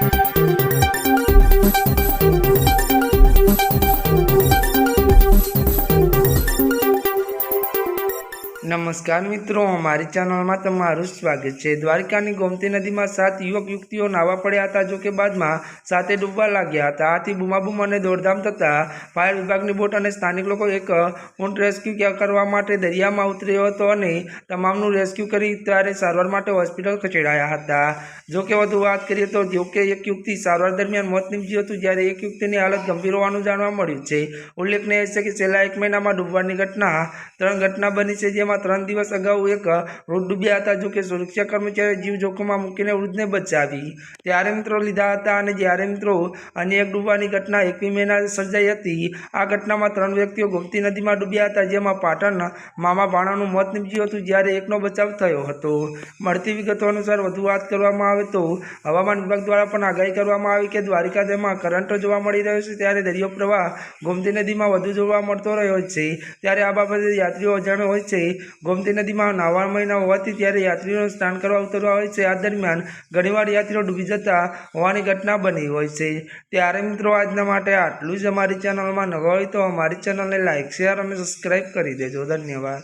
Thank you. નમસ્કાર મિત્રો અમારી ચેનલમાં તમારું સ્વાગત છે. દ્વારકાની ગોમતી નદીમાં સાત યુવક યુવતીઓ નાવા પડ્યા હતા, જો કે બાદમાં સાતે ડૂબવા લાગ્યા હતા. આથી બૂમાબૂમ અને દોડધામ થતાં ફાયર વિભાગની બોટ અને સ્થાનિક લોકો એક ઊંટ રેસ્ક્યુ કરવા માટે દરિયામાં ઉતર્યો હતો અને તમામનું રેસ્ક્યુ કરી ત્યારે સારવાર માટે હોસ્પિટલ ખસેડાયા હતા. જો કે વધુ વાત કરીએ તો જો કે એક યુવતી સારવાર દરમિયાન મોત નીપજ્યું હતું, જ્યારે એક યુવતીની હાલત ગંભીર હોવાનું જાણવા મળ્યું છે. ઉલ્લેખનીય છે કે છેલ્લા એક મહિનામાં ડૂબવાની ઘટના ત્રણ ઘટના બની છે, જેમાં ત્રણ દિવસ અગાઉ એક વૃદ્ધ ડૂબ્યા હતા જો કે સુરક્ષા કર્મચારીઓ જીવ જોખમમાં મૂકીને વૃદ્ધને બચાવી. ત્યારે મિત્રો લીધા હતા અને જ્યારે મિત્રો અન્ય એક ડૂબવાની ઘટના એકવી મહિના સર્જાઈ હતી, આ ઘટનામાં ત્રણ વ્યક્તિઓ ગોમતી નદીમાં ડૂબ્યા હતા, જેમાં પાટણ મામા ભાણાનું મોત નીપજ્યું હતું જ્યારે એકનો બચાવ થયો હતો. મળતી વિગતો અનુસાર વધુ વાત કરવામાં આવે તો હવામાન વિભાગ દ્વારા પણ આગાહી કરવામાં આવી કે દ્વારિકા તેમાં કરંટો જોવા મળી રહ્યો છે, ત્યારે દરિયો પ્રવાહ ગોમતી નદીમાં વધુ જોવા મળતો રહ્યો છે. ત્યારે આ બાબતે યાત્રીઓ અજાણ હોય છે ગોમતી નદીમાં નાવા મહિના હોવાથી ત્યારે યાત્રીઓનું સ્નાન કરવા ઉતરવા હોય છે. આ દરમિયાન ઘણીવાર યાત્રીઓ ડૂબી જતા હોવાની ઘટના બની હોય છે. ત્યારે મિત્રો આજના માટે આટલું જ. અમારી ચેનલમાં નવા હોય તો અમારી ચેનલને લાઇક શેર અને સબસ્ક્રાઈબ કરી દેજો. ધન્યવાદ.